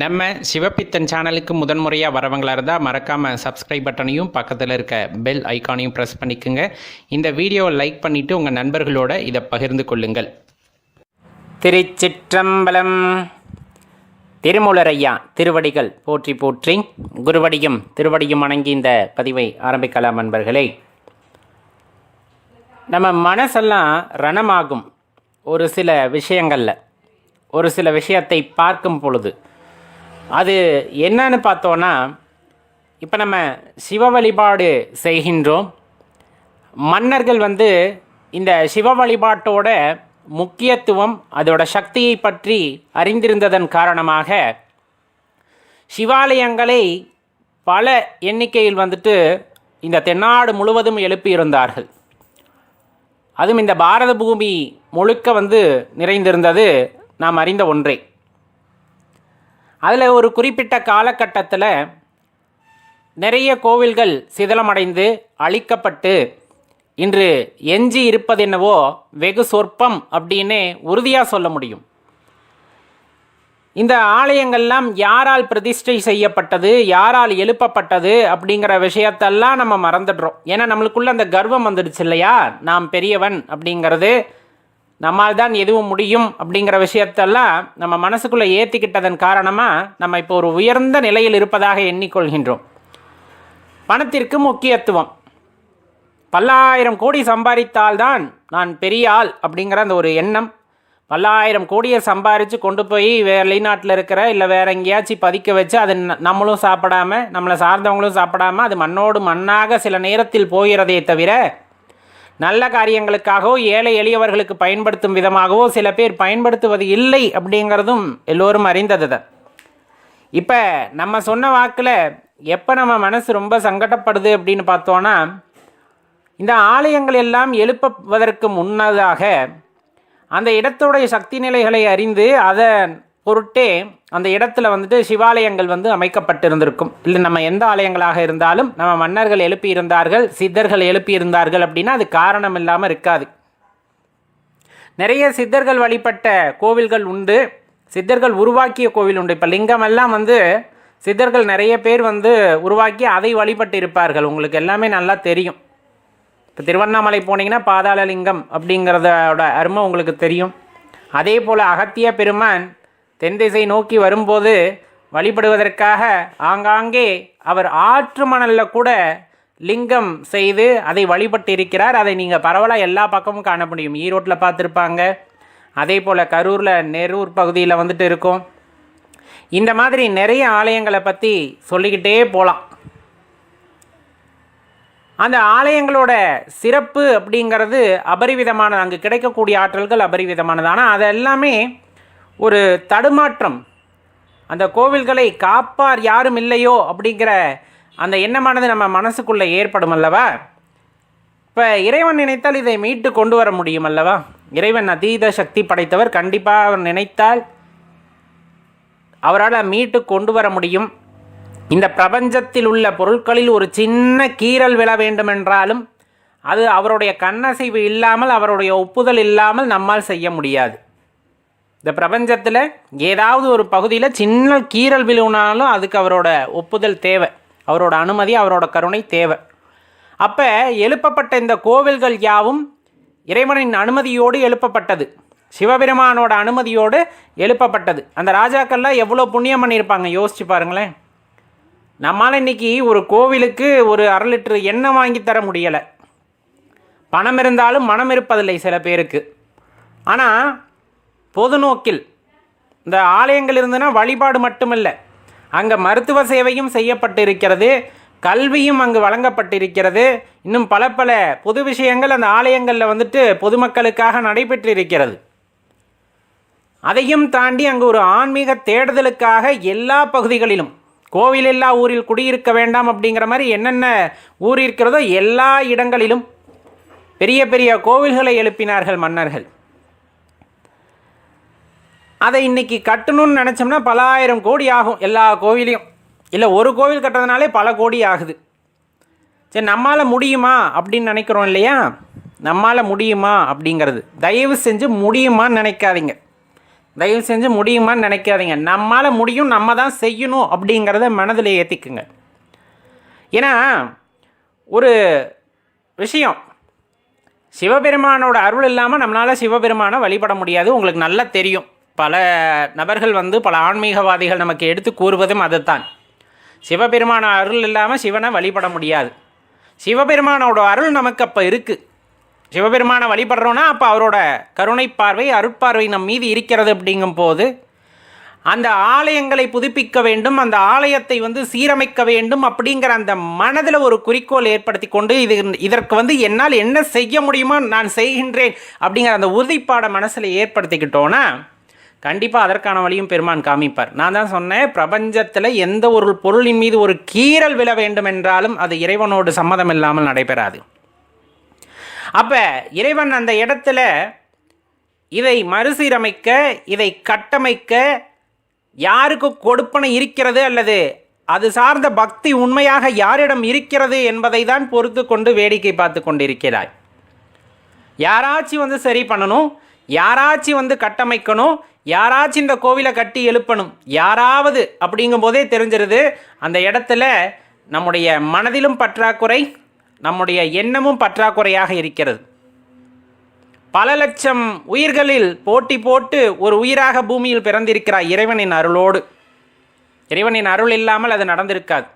நம்ம சிவப்பித்தன் சேனலுக்கு முதன்முறையாக வரவங்களாக இருந்தால் மறக்காமல் சப்ஸ்கிரைப் பட்டனையும் பக்கத்தில் இருக்க பெல் ஐக்கானையும் ப்ரெஸ் பண்ணிக்கோங்க. இந்த வீடியோவை லைக் பண்ணிவிட்டு உங்கள் நண்பர்களோட இதை பகிர்ந்து கொள்ளுங்கள். திருச்சிற்றம்பலம் திருமூலரையா திருவடிகள் போற்றி போற்றி. குருவடியும் திருவடியும் வணங்கி இந்த பதிவை ஆரம்பிக்கலாம் நண்பர்களே. நம்ம மனசெல்லாம் ரணமாகும் ஒரு சில விஷயங்களில். ஒரு சில விஷயத்தை பார்க்கும் பொழுது அது என்னன்னு பார்த்தோன்னா இப்போ நம்ம சிவ வழிபாடு செய்கின்றோம். மன்னர்கள் வந்து இந்த சிவ வழிபாட்டோட முக்கியத்துவம் அதோட சக்தியை பற்றி அறிந்திருந்ததன் காரணமாக சிவாலயங்களை பல எண்ணிக்கையில் வந்துட்டு இந்த தென்னாடு முழுவதும் எழுப்பியிருந்தார்கள். அதுவும் இந்த பாரத பூமி முழுக்க வந்து நிறைந்திருந்தது நாம் அறிந்த ஒன்றே. அதில் ஒரு குறிப்பிட்ட காலகட்டத்தில் நிறைய கோவில்கள் சிதலமடைந்து அழிக்கப்பட்டு இன்று எஞ்சி இருப்பதென்னவோ வெகு சொற்பம் அப்படின்னு உறுதியாக சொல்ல முடியும். இந்த ஆலயங்கள்லாம் யாரால் பிரதிஷ்டை செய்யப்பட்டது யாரால் எழுப்பப்பட்டது அப்படிங்கிற விஷயத்தெல்லாம் நம்ம மறந்துடுறோம். ஏன்னா நம்மளுக்குள்ள அந்த கர்வம் வந்துடுச்சு இல்லையா? நாம் பெரியவன் அப்படிங்கிறது நம்மால் தான் எதுவும் முடியும் அப்படிங்கிற விஷயத்தெல்லாம் நம்ம மனசுக்குள்ளே ஏற்றிக்கிட்டதன் காரணமாக நம்ம இப்போ ஒரு உயர்ந்த நிலையில் இருப்பதாக எண்ணிக்கொள்கின்றோம். பணத்திற்கு முக்கியத்துவம். பல்லாயிரம் கோடி சம்பாதித்தால்தான் நான் பெரிய ஆள் அப்படிங்கிற அந்த ஒரு எண்ணம். பல்லாயிரம் கோடியை சம்பாரித்து கொண்டு போய் வேறு வெளிநாட்டில் இருக்கிற இல்லை வேற எங்கேயாச்சும் பதிக்க வச்சு அது நம்மளும் சாப்பிடாம நம்மளை சார்ந்தவங்களும் சாப்பிடாம அது மண்ணோடு மண்ணாக சில நேரத்தில் போகிறதே தவிர நல்ல காரியங்களுக்காகவோ ஏழை எளியவர்களுக்கு பயன்படுத்தும் விதமாகவோ சில பேர் பயன்படுத்துவது இல்லை அப்படிங்கிறதும் எல்லோரும் அறிந்தது தான் இப்போ நம்ம சொன்ன வாக்கில் எப்போ நம்ம மனசு ரொம்ப சங்கடப்படுது அப்படின்னு பார்த்தோன்னா இந்த ஆலயங்கள் எல்லாம் எழுப்புவதற்கு முன்னதாக அந்த இடத்துடைய சக்தி நிலைகளை அறிந்து அதன் பொருட்டே அந்த இடத்துல வந்துட்டு சிவாலயங்கள் வந்து அமைக்கப்பட்டிருந்திருக்கும். இல்லை நம்ம எந்த ஆலயங்களாக இருந்தாலும் நம்ம மன்னர்கள் எழுப்பி இருந்தார்கள் சித்தர்கள் எழுப்பி இருந்தார்கள் அப்படின்னா அது காரணம் இல்லாமல் இருக்காது. நிறைய சித்தர்கள் வழிபட்ட கோவில்கள் உண்டு. சித்தர்கள் உருவாக்கிய கோவில் உண்டு. இப்போ லிங்கம் எல்லாம் வந்து சித்தர்கள் நிறைய பேர் வந்து உருவாக்கி அதை வழிபட்டு இருப்பார்கள். உங்களுக்கு எல்லாமே நல்லா தெரியும். இப்போ திருவண்ணாமலை போனீங்கன்னா பாதாள லிங்கம் அப்படிங்கிறதோட அருமை உங்களுக்கு தெரியும். அதே போல் அகத்திய பெருமான் தென் திசை நோக்கி வரும்போது வழிபடுவதற்காக ஆங்காங்கே அவர் ஆற்று மணலில் கூட லிங்கம் செய்து அதை வழிபட்டு இருக்கிறார் அதை நீங்கள் பரவலாக எல்லா பக்கமும் காண முடியும். ஈரோட்டில் பார்த்துருப்பாங்க. அதே போல் கரூரில் நெரூர் பகுதியில் வந்துட்டு இருக்கும். இந்த மாதிரி நிறைய ஆலயங்களை பற்றி சொல்லிக்கிட்டே போகலாம் அந்த ஆலயங்களோட சிறப்பு அப்படிங்கிறது அபரிவிதமானது. அங்கே கிடைக்கக்கூடிய ஆற்றல்கள் அபரிவிதமானது. ஆனால் அது எல்லாமே ஒரு தடுமாற்றம். அந்த கோவில்களை காப்பார் யாரும் இல்லையோ அப்படிங்கிற அந்த எண்ணமானது நம்ம மனசுக்குள்ளே ஏற்படும் அல்லவா? இப்போ இறைவன் நினைத்தால் இதை மீட்டு கொண்டு வர முடியும் அல்லவா? இறைவன் அதீத சக்தி படைத்தவர் கண்டிப்பாக அவர் நினைத்தால் அவரால் மீட்டு கொண்டு வர முடியும். இந்த பிரபஞ்சத்தில் உள்ள பொருட்களில் ஒரு சின்ன கீறல் விழ வேண்டுமென்றாலும் அது அவருடைய கண்ணசைவு இல்லாமல் அவருடைய ஒப்புதல் இல்லாமல் நம்மால் செய்ய முடியாது. இந்த பிரபஞ்சத்தில் ஏதாவது ஒரு பகுதியில் சின்ன கீறல் விழுனாலும் அதுக்கு அவரோட ஒப்புதல் தேவை. அவரோட அனுமதி அவரோட கருணை தேவை. அப்போ எழுப்பப்பட்ட இந்த கோவில்கள் யாவும் இறைவனின் அனுமதியோடு எழுப்பப்பட்டது. சிவபெருமானோட அனுமதியோடு எழுப்பப்பட்டது. அந்த ராஜாக்கள்லாம் எவ்வளோ புண்ணியம் பண்ணியிருப்பாங்க? யோசிச்சு பாருங்களேன். நம்மால் இன்றைக்கி ஒரு கோவிலுக்கு ஒரு அரை லிட்டரு எண்ணெய் வாங்கி தர முடியலை. பணம் இருந்தாலும் மனம் இருப்பதில்லை சில பேருக்கு. ஆனால் பொது நோக்கில் இந்த ஆலயங்கள் இருந்ததுன்னா வழிபாடு மட்டுமில்லை. அங்கே மருத்துவ சேவையும் செய்யப்பட்டிருக்கிறது. கல்வியும் அங்கு வழங்கப்பட்டிருக்கிறது. இன்னும் பல பல பொது விஷயங்கள் அந்த ஆலயங்களில் வந்துட்டு பொதுமக்களுக்காக நடைபெற்றிருக்கிறது. அதையும் தாண்டி அங்கு ஒரு ஆன்மீக தேடுதலுக்காக எல்லா பகுதிகளிலும் கோவில் இல்லா ஊரில் குடியிருக்க வேண்டாம் அப்படிங்கிற மாதிரி என்னென்ன ஊர் இருக்கிறதோ எல்லா இடங்களிலும் பெரிய பெரிய கோவில்களை எழுப்பினார்கள் மன்னர்கள். அதை இன்றைக்கி கட்டணும்னு நினச்சோம்னா பலாயிரம் கோடி ஆகும் எல்லா கோவிலையும். இல்லை ஒரு கோவில் கட்டுறதுனாலே பல கோடி ஆகுது. சரி நம்மால் முடியுமா அப்படின்னு நினைக்கிறோம் இல்லையா? நம்மால் முடியுமா அப்படிங்கிறது. தயவு செஞ்சு முடியுமான்னு நினைக்காதீங்க. தயவு செஞ்சு முடியுமான்னு நினைக்காதீங்க. நம்மால் முடியும் நம்ம தான் செய்யணும் அப்படிங்கிறத மனதில் ஏற்றிக்குங்க ஏன்னா ஒரு விஷயம். சிவபெருமானோட அருள் இல்லாமல் நம்மளால் சிவபெருமானை வழிபட முடியாது. உங்களுக்கு நல்லா தெரியும். பல நபர்கள் வந்து பல ஆன்மீகவாதிகள் நமக்கு எடுத்து கூறுவதும் அதுதான். சிவபெருமான அருள் இல்லாமல் சிவனை வழிபட முடியாது. சிவபெருமானோட அருள் நமக்கு அப்போ இருக்குது சிவபெருமானை வழிபடுறோன்னா அப்போ அவரோட கருணை பார்வை அருட்பார்வை நம் மீது இருக்கிறது அப்படிங்கும் போது அந்த ஆலயங்களை புதுப்பிக்க வேண்டும் அந்த ஆலயத்தை வந்து சீரமைக்க வேண்டும் அப்படிங்கிற அந்த மனதில் ஒரு குறிக்கோள் ஏற்படுத்தி கொண்டு இது இதற்கு வந்து என்னால் என்ன செய்ய முடியுமோ நான் செய்கின்றேன் அப்படிங்கிற அந்த உறுதிப்பாடை மனசில் ஏற்படுத்திக்கிட்டோன்னா கண்டிப்பாக அதற்கான வழியும் பெருமான் காமிப்பார். நான் தான் சொன்னேன் பிரபஞ்சத்தில் எந்த ஒரு பொருளின் மீது ஒரு கீறல் விழ வேண்டும் என்றாலும் அது இறைவனோடு சம்மதம் இல்லாமல் நடைபெறாது. அப்போ இறைவன் அந்த இடத்துல இதை மறுசீரமைக்க இதை கட்டமைக்க யாருக்கு கொடுப்பனை இருக்கிறது அல்லது அது சார்ந்த பக்தி உண்மையாக யாரிடம் இருக்கிறது என்பதை தான் பொறுத்து கொண்டு வேடிக்கை பார்த்து கொண்டிருக்கிறாய். யாராச்சும் வந்து சரி பண்ணணும் யாராச்சும் வந்து கட்டமைக்கணும் யாராச்சும் இந்த கோவிலை கட்டி எழுப்பணும். யாராவது அப்படிங்கும் போதே தெரிஞ்சிருது. அந்த இடத்துல நம்முடைய மனதிலும் பற்றாக்குறை நம்முடைய எண்ணமும் பற்றாக்குறையாக இருக்கிறது. பல லட்சம் உயிர்களில் போட்டி போட்டு ஒரு உயிராக பூமியில் பிறந்திருக்கிறார் இறைவனின் அருளோடு. இறைவனின் அருள் இல்லாமல் அது நடந்திருக்காது.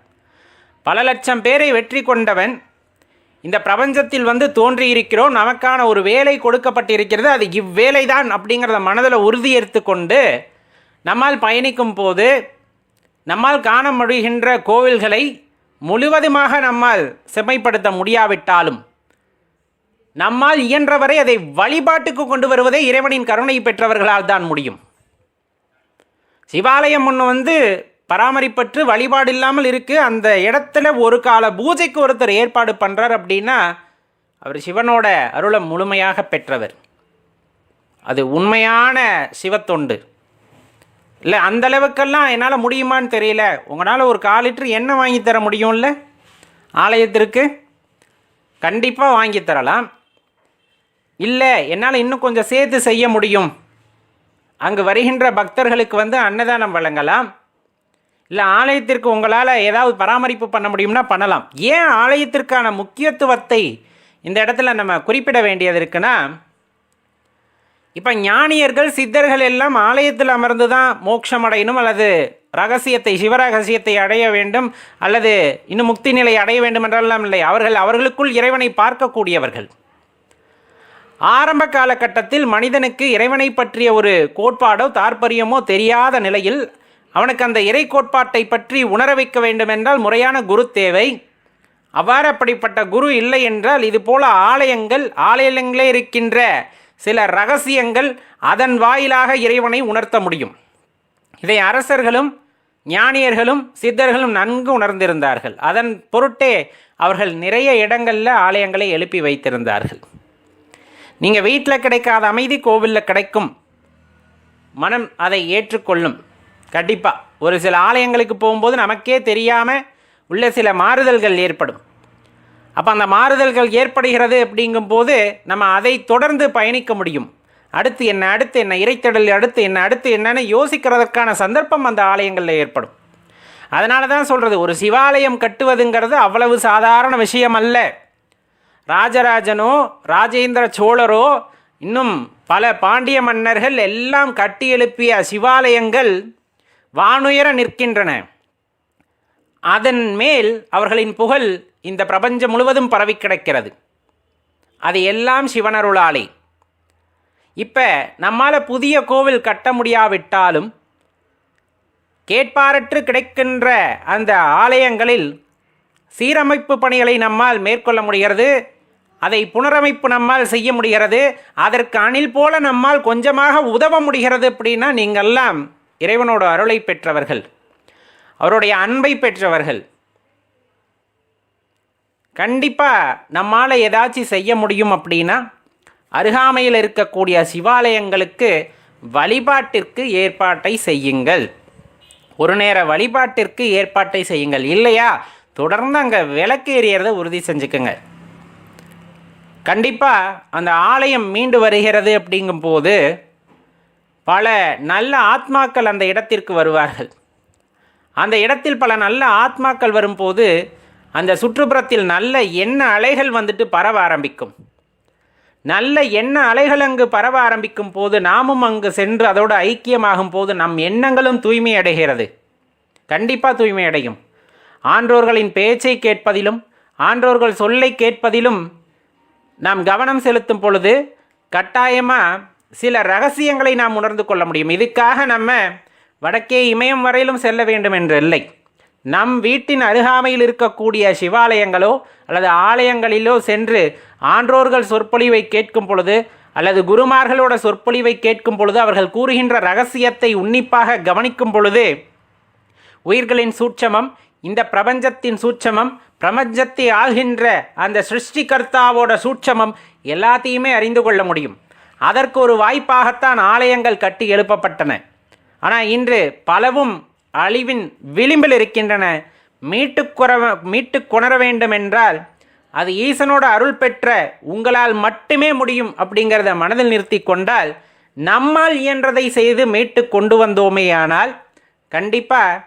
பல லட்சம் பேரை வெற்றி கொண்டவன் இந்த பிரபஞ்சத்தில் வந்து தோன்றியிருக்கிறோம் நமக்கான ஒரு வேலை கொடுக்கப்பட்டிருக்கிறது அது இவ்வேலை தான் அப்படிங்கிறத மனதில் உறுதி கொண்டு நம்மால் பயணிக்கும் போது நம்மால் காண முடிகின்ற கோவில்களை முழுவதுமாக நம்மால் செம்மைப்படுத்த முடியாவிட்டாலும் நம்மால் இயன்றவரை அதை வழிபாட்டுக்கு கொண்டு வருவதே இறைவனின் கருணை பெற்றவர்களால் தான் முடியும். சிவாலயம் ஒன்று வந்து பராமரிப்பற்று வழிபாடு இல்லாமல் இருக்குது அந்த இடத்துல ஒரு கால பூஜைக்கு ஒருத்தர் ஏற்பாடு பண்ணுறார் அப்படின்னா அவர் சிவனோட அருளை முழுமையாக பெற்றவர். அது உண்மையான சிவத்தொண்டு. இல்லை அந்த அளவுக்கெல்லாம் என்னால் முடியுமான்னு தெரியல. உங்களால் ஒரு கால் லிட்டர் எண்ணெய் வாங்கி தர முடியும்ல? ஆலயத்திற்கு கண்டிப்பாக வாங்கி தரலாம். இல்லை என்னால் இன்னும் கொஞ்சம் சேர்த்து செய்ய முடியும். அங்கு வருகின்ற பக்தர்களுக்கு வந்து அன்னதானம் வழங்கலாம். இல்லை ஆலயத்திற்கு உங்களால் ஏதாவது பராமரிப்பு பண்ண முடியும்னா பண்ணலாம். ஏன் ஆலயத்திற்கான முக்கியத்துவத்தை இந்த இடத்துல நம்ம குறிப்பிட வேண்டியது இருக்குன்னா இப்போ ஞானியர்கள் சித்தர்கள் எல்லாம் ஆலயத்தில் அமர்ந்து தான் மோட்சம் அடையணும் அல்லது ரகசியத்தை சிவரகசியத்தை அடைய வேண்டும் அல்லது இன்னும் முக்தி நிலை அடைய வேண்டும் என்றெல்லாம் இல்லை. அவர்கள் அவர்களுக்குள் இறைவனை பார்க்கக்கூடியவர்கள். ஆரம்ப காலகட்டத்தில் மனிதனுக்கு இறைவனை பற்றிய ஒரு கோட்பாடோ தாற்பரியமோ தெரியாத நிலையில் அவனுக்கு அந்த இறை கோட்பாட்டை பற்றி உணர வைக்க வேண்டுமென்றால் முறையான குரு தேவை. அவ்வாறு அப்படிப்பட்ட குரு இல்லை என்றால் இது போல ஆலயங்கள் ஆலயங்களே இருக்கின்ற சில ரகசியங்கள் அதன் வாயிலாக இறைவனை உணர்த்த முடியும். இதை அரசர்களும் ஞானியர்களும் சித்தர்களும் நன்கு உணர்ந்திருந்தார்கள். அதன் பொருட்டே அவர்கள் நிறைய இடங்களில் ஆலயங்களை எழுப்பி வைத்திருந்தார்கள். நீங்கள் வீட்டில் கிடைக்காத அமைதி கோவிலில் கிடைக்கும் மனம் அதை ஏற்றுக்கொள்ளும். கண்டிப்பாக ஒரு சில ஆலயங்களுக்கு போகும்போது நமக்கே தெரியாமல் உள்ள சில மாறுதல்கள் ஏற்படும். அப்போ அந்த மாறுதல்கள் ஏற்படுகிறது அப்படிங்கும்போது நம்ம அதை தொடர்ந்து பயணிக்க முடியும். அடுத்து என்ன அடுத்து என்ன இறைத்தடல் அடுத்து என்ன அடுத்து என்னன்னு யோசிக்கிறதுக்கான சந்தர்ப்பம் அந்த ஆலயங்களில் ஏற்படும். அதனால தான் சொல்கிறது ஒரு சிவாலயம் கட்டுவதுங்கிறது அவ்வளவு சாதாரண விஷயம் அல்ல ராஜராஜனோ ராஜேந்திர சோழரோ இன்னும் பல பாண்டிய மன்னர்கள் எல்லாம் கட்டி எழுப்பிய சிவாலயங்கள் வானுயர நிற்கின்றன. அதன் மேல் அவர்களின் புகழ் இந்த பிரபஞ்சம் முழுவதும் பரவி கிடக்கிறது. அது எல்லாம் சிவனருளாலே. இப்போ நம்மால் புதிய கோவில் கட்ட முடியாவிட்டாலும் கேட்பாரற்று கிடைக்கின்ற அந்த ஆலயங்களில் சீரமைப்பு பணிகளை நம்மால் மேற்கொள்ள முடிகிறது. அதை புனரமைப்பு நம்மால் செய்ய முடிகிறது. அதற்கு அணில் போல நம்மால் கொஞ்சமாக உதவ முடிகிறது அப்படின்னா நீங்கள்லாம் இறைவனோட அருளை பெற்றவர்கள் அவருடைய அன்பை பெற்றவர்கள் கண்டிப்பாக நம்மால் ஏதாச்சும் செய்ய முடியும் அப்படின்னா அருகாமையில் இருக்கக்கூடிய சிவாலயங்களுக்கு வழிபாட்டிற்கு ஏற்பாட்டை செய்யுங்கள். ஒரு நேர வழிபாட்டிற்கு ஏற்பாட்டை செய்யுங்கள். இல்லையா? தொடர்ந்து அங்கே விளக்கு எறியறதை உறுதி செஞ்சுக்குங்க. கண்டிப்பாக அந்த ஆலயம் மீண்டு வருகிறது அப்படிங்கும்போது பல நல்ல ஆத்மாக்கள் அந்த இடத்திற்கு வருவார்கள். அந்த இடத்தில் பல நல்ல ஆத்மாக்கள் வரும்போது அந்த சுற்றுப்புறத்தில் நல்ல எண்ண அலைகள் வந்துட்டு பரவ ஆரம்பிக்கும். நல்ல எண்ண அலைகள் அங்கு பரவ ஆரம்பிக்கும் போது நாமும் அங்கு சென்று அதோடு ஐக்கியமாகும் போது நம் எண்ணங்களும் தூய்மை அடைகிறது. கண்டிப்பாக தூய்மை அடையும். ஆன்றோர்களின் பேச்சை கேட்பதிலும் ஆன்றோர்கள் சொல்லை கேட்பதிலும் நாம் கவனம் செலுத்தும் பொழுது கட்டாயமாக சில ரகசியங்களை நாம் உணர்ந்து கொள்ள முடியும். இதுக்காக நம்ம வடக்கே இமயம் வரையிலும் செல்ல வேண்டும் என்று இல்லை. நம் வீட்டின் அருகாமையில் இருக்கக்கூடிய சிவாலயங்களோ அல்லது ஆலயங்களிலோ சென்று ஆன்றோர்கள் சொற்பொழிவை கேட்கும் பொழுது அல்லது குருமார்களோட சொற்பொழிவை கேட்கும் பொழுது அவர்கள் கூறுகின்ற ரகசியத்தை உன்னிப்பாக கவனிக்கும் பொழுது உயிர்களின் சூட்சமம் இந்த பிரபஞ்சத்தின் சூட்சமம் பிரபஞ்சத்தை ஆள்கின்ற அந்த சிருஷ்டிகர்த்தாவோட சூட்சமம் எல்லாத்தையுமே அறிந்து கொள்ள முடியும். அதற்கு ஒரு வாய்ப்பாகத்தான் ஆலயங்கள் கட்டி எழுப்பப்பட்டன. ஆனால் இன்று பலவும் அழிவின் விளிம்பில் இருக்கின்றன. மீட்டுக்குற குற மீட்டு கொணர வேண்டும் என்றால் அது ஈசனோட அருள் பெற்ற உங்களால் மட்டுமே முடியும் அப்படிங்கிறத மனதில் நிறுத்தி கொண்டால் நம்மால் இயன்றதை செய்து மீட்டு கொண்டு வந்தோமேயானால் கண்டிப்பாக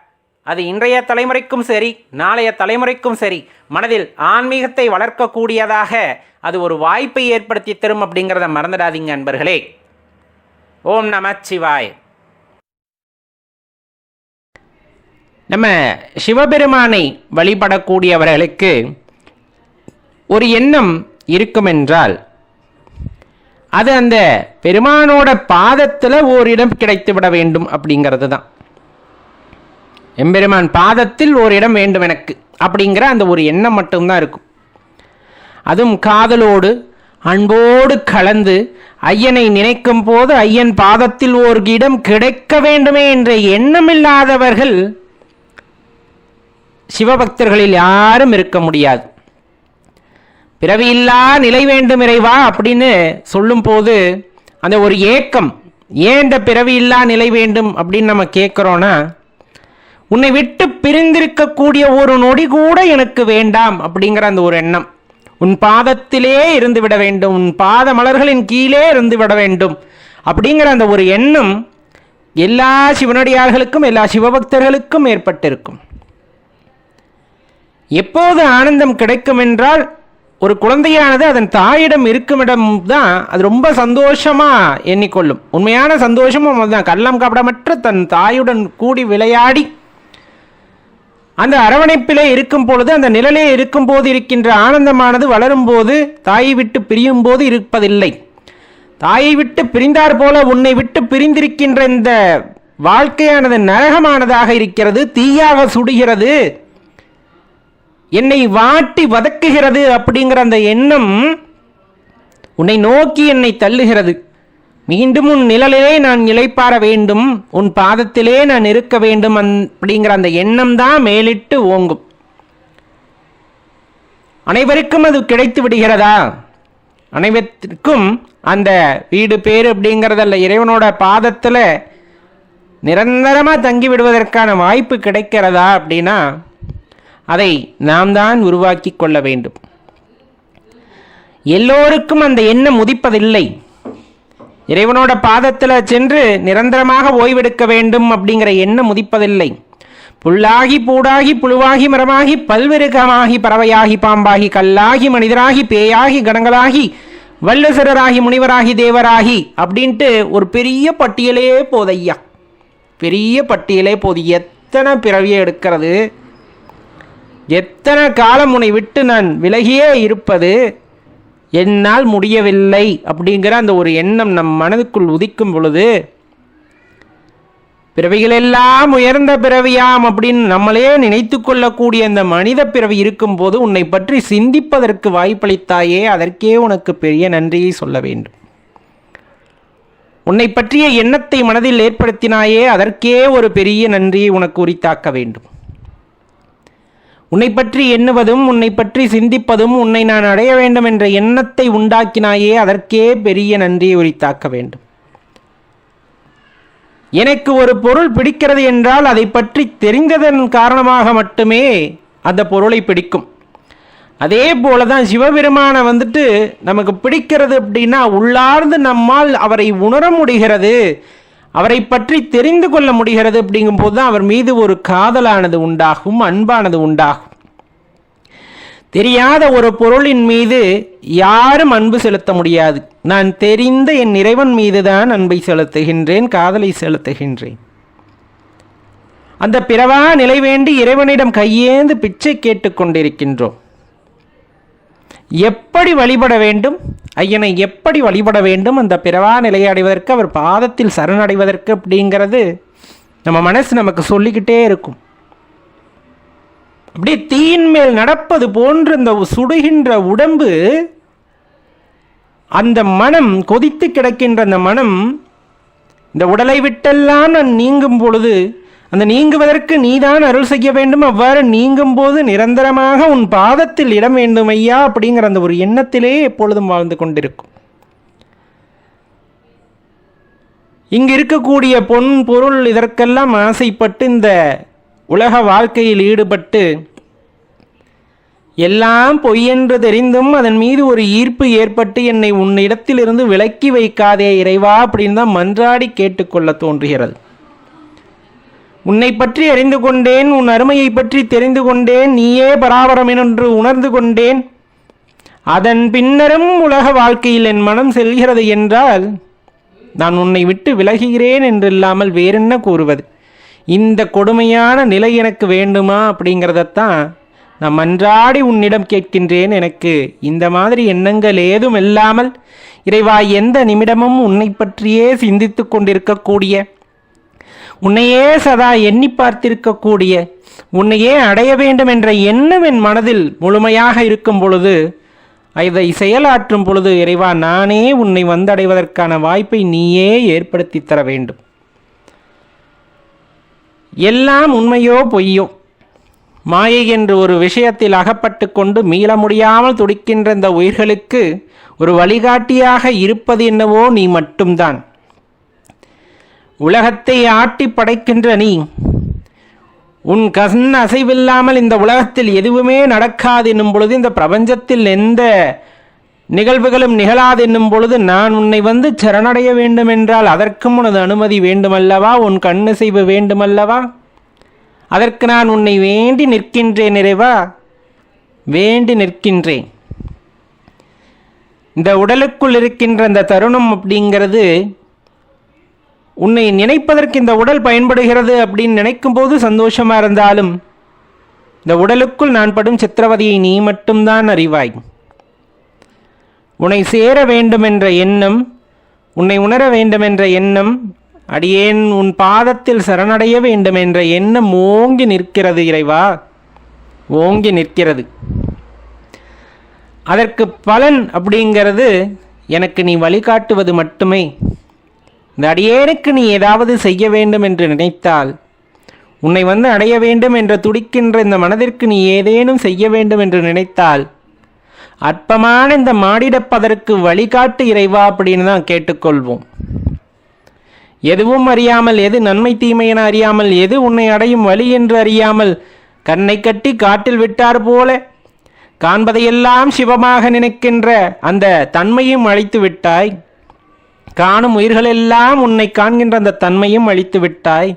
அது இன்றைய தலைமுறைக்கும் சரி நாளைய தலைமுறைக்கும் சரி மனதில் ஆன்மீகத்தை வளர்க்கக்கூடியதாக அது ஒரு வாய்ப்பை ஏற்படுத்தி தரும் அப்படிங்கிறத மறந்துடாதீங்க அன்பர்களே. ஓம் நம சிவாய். நம்ம சிவபெருமானை வழிபடக்கூடியவர்களுக்கு ஒரு எண்ணம் இருக்குமென்றால் அது அந்த பெருமானோட பாதத்தில் ஓரிடம் கிடைத்து விட வேண்டும் அப்படிங்கிறது தான் எம்பெருமான் பாதத்தில் ஒரு இடம் வேண்டும் எனக்கு அப்படிங்கிற அந்த ஒரு எண்ணம் மட்டும்தான் இருக்கும். அதுவும் காதலோடு அன்போடு கலந்து ஐயனை நினைக்கும் போது ஐயன் பாதத்தில் ஒரு இடம் கிடைக்க வேண்டுமே என்ற எண்ணமில்லாதவர்கள் சிவபக்தர்களில் யாரும் இருக்க முடியாது. பிறவியில்லா நிலை வேண்டும் இறைவா அப்படின்னு சொல்லும்போது அந்த ஒரு ஏக்கம் ஏன் இந்த பிறவியில்லா நிலை வேண்டும் அப்படின்னு நம்ம கேட்குறோன்னா உன்னை விட்டு பிரிந்திருக்கக்கூடிய ஒரு நொடி கூட எனக்கு வேண்டாம் அப்படிங்கிற அந்த ஒரு எண்ணம். உன் பாதத்திலே இருந்து விட வேண்டும். உன் பாத மலர்களின் கீழே இருந்து விட வேண்டும். அப்படிங்கிற அந்த ஒரு எண்ணம் எல்லா சிவனடியார்களுக்கும் எல்லா சிவபக்தர்களுக்கும் ஏற்பட்டிருக்கும். எப்போது ஆனந்தம் கிடைக்கும் என்றால் ஒரு குழந்தையானது அதன் தாயிடம் இருக்குமிடம் தான் அது ரொம்ப சந்தோஷமா எண்ணிக்கொள்ளும். உண்மையான சந்தோஷமும் அதுதான். கள்ளம் கபடமற்ற தன் தாயுடன் கூடி விளையாடி அந்த அரவணைப்பிலே இருக்கும் பொழுது அந்த நிழலே இருக்கும் போது இருக்கின்ற ஆனந்தமானது வளரும் போது தாயை விட்டு பிரியும் போது இருப்பதில்லை. தாயை விட்டு பிரிந்தார் போல உன்னை விட்டு பிரிந்திருக்கின்ற இந்த வாழ்க்கையானது நரகமானதாக இருக்கிறது தீயாக சுடுகிறது. என்னை வாட்டி வதக்குகிறது அப்படிங்கிற அந்த எண்ணம் உன்னை நோக்கி என்னை தள்ளுகிறது. மீண்டும் உன் நிழலிலே நான் இளைப்பாற வேண்டும். உன் பாதத்திலே நான் இருக்க வேண்டும் அப்படிங்கிற அந்த எண்ணம் தான் மேலிட்டு ஓங்கும். அனைவருக்கும் அது கிடைத்து விடுகிறதா? அனைவருக்கும் அந்த வீடு பேர் அப்படிங்கிறதல்ல இறைவனோட பாதத்தில் நிரந்தரமாக தங்கி விடுவதற்கான வாய்ப்பு கிடைக்கிறதா அப்படின்னா அதை நாம் தான் உருவாக்கி கொள்ள வேண்டும். எல்லோருக்கும் அந்த எண்ணம் உதிப்பதில்லை. இறைவனோட பாதத்தில் சென்று நிரந்தரமாக ஓய்வெடுக்க வேண்டும் அப்படிங்கிற எண்ணம் உதிப்பதில்லை. புல்லாகி பூடாகி புழுவாகி மரமாகி பல்விருகமாகி பறவையாகி பாம்பாகி கல்லாகி மனிதராகி பேயாகி கணங்களாகி வல்லுசரராகி முனிவராகி தேவராகி அப்படின்ட்டு ஒரு பெரிய பட்டியலே போதையா. பெரிய பட்டியலே போது எத்தனை பிறவியை எடுக்கிறது? எத்தனை காலம் உன்னை விட்டு நான் விலகியே இருப்பது? என்னால் முடியவில்லை அப்படிங்கிற அந்த ஒரு எண்ணம் நம் மனதுக்குள் உதிக்கும் பொழுது பிறவிகளெல்லாம் உயர்ந்த பிறவியாம் அப்படின்னு நம்மளே நினைத்து கொள்ளக்கூடிய அந்த மனித பிறவி இருக்கும்போது உன்னை பற்றி சிந்திப்பதற்கு வாய்ப்பளித்தாயே அதற்கே உனக்கு பெரிய நன்றியை சொல்ல வேண்டும். உன்னை பற்றிய எண்ணத்தை மனதில் ஏற்படுத்தினாயே அதற்கே ஒரு பெரிய நன்றியை உனக்கு உரித்தாக்க வேண்டும். உன்னை பற்றி எண்ணுவதும் உன்னை பற்றி சிந்திப்பதும் உன்னை நான் அடைய வேண்டும் என்ற எண்ணத்தை உண்டாக்கினாயே அதற்கே பெரிய நன்றியை உரித்தாக்க வேண்டும். எனக்கு ஒரு பொருள் பிடிக்கிறது என்றால் அதை பற்றி தெரிந்ததன் காரணமாக மட்டுமே அந்த பொருளை பிடிக்கும். அதே போல தான் சிவபெருமானை வந்துட்டு நமக்கு பிடிக்கிறது அப்படின்னா உள்ளார்ந்து நம்மால் அவரை உணர முடிகிறது. அவரை பற்றி தெரிந்து கொள்ள முடிகிறது அப்படிங்கும்போது தான் அவர் மீது ஒரு காதலானது உண்டாகும் அன்பானது உண்டாகும். தெரியாத ஒரு பொருளின் மீது யாரும் அன்பு செலுத்த முடியாது. நான் தெரிந்த என் இறைவன் மீதுதான் அன்பை செலுத்துகின்றேன் காதலை செலுத்துகின்றேன். அந்த பிறவா நிலை வேண்டி இறைவனிடம் கையேந்து பிச்சை கேட்டுக்கொண்டிருக்கின்றோம் எப்படி வழிபட வேண்டும்? ஐயனை எப்படி வழிபட வேண்டும்? அந்த பிறவா நிலையை அடைவதற்கு அவர் பாதத்தில் சரணடைவதற்கு அப்படிங்கிறது நம்ம மனசு நமக்கு சொல்லிக்கிட்டே இருக்கும். அப்படியே தீயின் மேல் நடப்பது போன்று இந்த சுடுகின்ற உடம்பு அந்த மனம் கொதித்து கிடக்கின்ற அந்த மனம் இந்த உடலை விட்டெல்லாம் நான் நீங்கும் பொழுது அந்த நீங்குவதற்கு நீதான் அருள் செய்ய வேண்டும். அவ்வாறு நீங்கும் போது நிரந்தரமாக உன் பாதத்தில் இடம் வேண்டும் ஐயா அப்படிங்கிற அந்த ஒரு எண்ணத்திலே எப்பொழுதும் வாழ்ந்து கொண்டிருக்கும். இங்கு இருக்கக்கூடிய பொன் பொருள் இதற்கெல்லாம் ஆசைப்பட்டு இந்த உலக வாழ்க்கையில் ஈடுபட்டு எல்லாம் பொய்யென்று தெரிந்தும் அதன் மீது ஒரு ஈர்ப்பு ஏற்பட்டு என்னை உன்னிடத்திலிருந்து விலக்கி வைக்காதே இறைவா அப்படின்னு தான் மன்றாடி கேட்டுக்கொள்ள தோன்றுகிறது. உன்னை பற்றி அறிந்து கொண்டேன் உன் அருமையை பற்றி தெரிந்து கொண்டேன் நீயே பராபரம் என்று உணர்ந்து கொண்டேன். அதன் பின்னரும் உலக வாழ்க்கையில் என் மனம் செல்கிறது என்றால் நான் உன்னை விட்டு விலகுகிறேன் என்றில்லாமல் வேறென்ன கூறுவது? இந்த கொடுமையான நிலை எனக்கு வேண்டுமா அப்படிங்கிறதத்தான் நான் மன்றாடி உன்னிடம் கேட்கின்றேன். எனக்கு இந்த மாதிரி எண்ணங்கள் ஏதும் இல்லாமல் இறைவா எந்த நிமிடமும் உன்னை பற்றியே சிந்தித்து கொண்டிருக்கக்கூடிய உன்னையே சதா எண்ணி பார்த்திருக்கக்கூடிய உன்னையே அடைய வேண்டும் என்ற எண்ணம் என் மனதில் முழுமையாக இருக்கும் பொழுது இதை செயலாற்றும் பொழுது இறைவா நானே உன்னை வந்தடைவதற்கான வாய்ப்பை நீயே ஏற்படுத்தி தர வேண்டும். எல்லாம் உண்மையோ பொய்யோ? மாயை என்று ஒரு விஷயத்தில் அகப்பட்டு கொண்டு மீள முடியாமல் துடிக்கின்ற இந்த உயிர்களுக்கு ஒரு வழிகாட்டியாக இருப்பது என்னவோ நீ மட்டும்தான். உலகத்தை ஆட்டி படைக்கின்ற நீ உன் கண் அசைவில்லாமல் இந்த உலகத்தில் எதுவுமே நடக்காது என்னும் பொழுது இந்த பிரபஞ்சத்தில் எந்த நிகழ்வுகளும் நிகழாது என்னும் பொழுது நான் உன்னை வந்து சரணடைய வேண்டுமென்றால் அதற்கும் உனது அனுமதி வேண்டுமல்லவா? உன் கண்ணசைவு வேண்டுமல்லவா? அதற்கு நான் உன்னை வேண்டி நிற்கின்றேன் நிறைவா? வேண்டி நிற்கின்றேன் இந்த உடலுக்குள் இருக்கின்ற அந்த தருணம் அப்படிங்கிறது உன்னை நினைப்பதற்கு இந்த உடல் பயன்படுகிறது அப்படின்னு நினைக்கும் போது சந்தோஷமா இருந்தாலும் இந்த உடலுக்குள் நான் படும் சித்திரவதையை நீ மட்டும்தான் அறிவாய். உன்னை சேர வேண்டும் என்ற எண்ணம் உன்னை உணர வேண்டும் என்ற எண்ணம் அடியேன் உன் பாதத்தில் சரணடைய வேண்டும் என்ற எண்ணம் ஓங்கி நிற்கிறது இறைவா ஓங்கி நிற்கிறது. அதற்கு பலன் அப்படிங்கிறது எனக்கு நீ வழிகாட்டுவது மட்டுமே. இந்த அடியேனுக்கு நீ ஏதாவது செய்ய வேண்டும் என்று நினைத்தால் உன்னை வந்து அடைய வேண்டும் என்று துடிக்கின்ற இந்த மனதிற்கு நீ ஏதேனும் செய்ய வேண்டும் என்று நினைத்தால் அற்பமான இந்த மாடிடப்பதற்கு வழிகாட்டு இறைவா அப்படின்னு தான் கேட்டுக்கொள்வோம். எதுவும் அறியாமல் எது நன்மை தீமை என அறியாமல் எது உன்னை அடையும் வழி என்று அறியாமல் கண்ணை கட்டி காட்டில் விட்டார் போல காண்பதையெல்லாம் சிவமாக நினைக்கின்ற அந்த தன்மையும் அழைத்து விட்டாய். காணும் உயிர்களெல்லாம் உன்னை காண்கின்ற அந்த தன்மையும் அழித்து விட்டாய்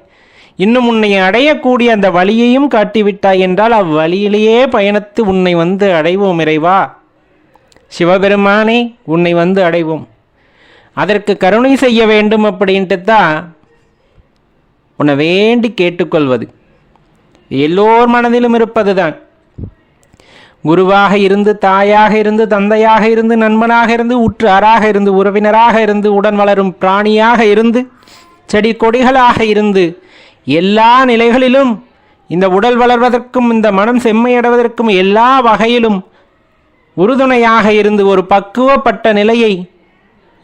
இன்னும் உன்னை அடையக்கூடிய அந்த வழியையும் காட்டிவிட்டாய் என்றால் அவ்வழியிலேயே பயணித்து உன்னை வந்து அடைவோம் இறைவா. சிவபெருமானே உன்னை வந்து அடைவோம். அதற்கு கருணை செய்ய வேண்டும் அப்படின்ட்டு தான் உன்னை வேண்டி கேட்டுக்கொள்வது. எல்லோர் மனதிலும் இருப்பது தான் குருவாக இருந்து தாயாக இருந்து தந்தையாக இருந்து நண்பனாக இருந்து உற்றாராக இருந்து உறவினராக இருந்து உடன் வளரும் பிராணியாக இருந்து செடி கொடிகளாக இருந்து எல்லா நிலைகளிலும் இந்த உடல் வளர்வதற்கும் இந்த மனம் செம்மையடைவதற்கும் எல்லா வகையிலும் உறுதுணையாக இருந்து ஒரு பக்குவப்பட்ட நிலையை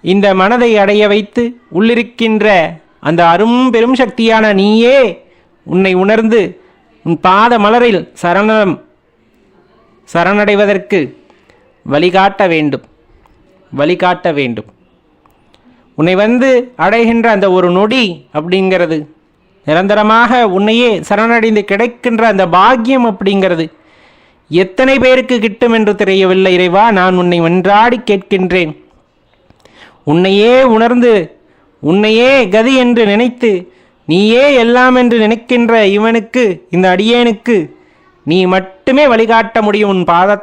இந்த மனதை அடைய வைத்து உள்ளிருக்கின்ற அந்த அரும் பெரும் சக்தியான நீயே உன்னை உணர்ந்து உன் பாத மலரில் சரணம் சரணடைவதற்கு வழிகாட்ட வேண்டும். வழிகாட்ட வேண்டும். உன்னை வந்து அடைகின்ற அந்த ஒரு நொடி அப்படிங்கிறது நிரந்தரமாக உன்னையே சரணடைந்து கிடைக்கின்ற அந்த பாக்கியம் அப்படிங்கிறது எத்தனை பேருக்கு கிட்டும் என்று தெரியவில்லை இறைவா நான் உன்னை ஒன்றாடி கேட்கின்றேன். உன்னையே உணர்ந்து உன்னையே கதி என்று நினைத்து நீயே எல்லாம் என்று நினைக்கின்ற இவனுக்கு இந்த அடியேனுக்கு நீ மட்டுமே வழிகாட்ட முடியும் உன் பாதத்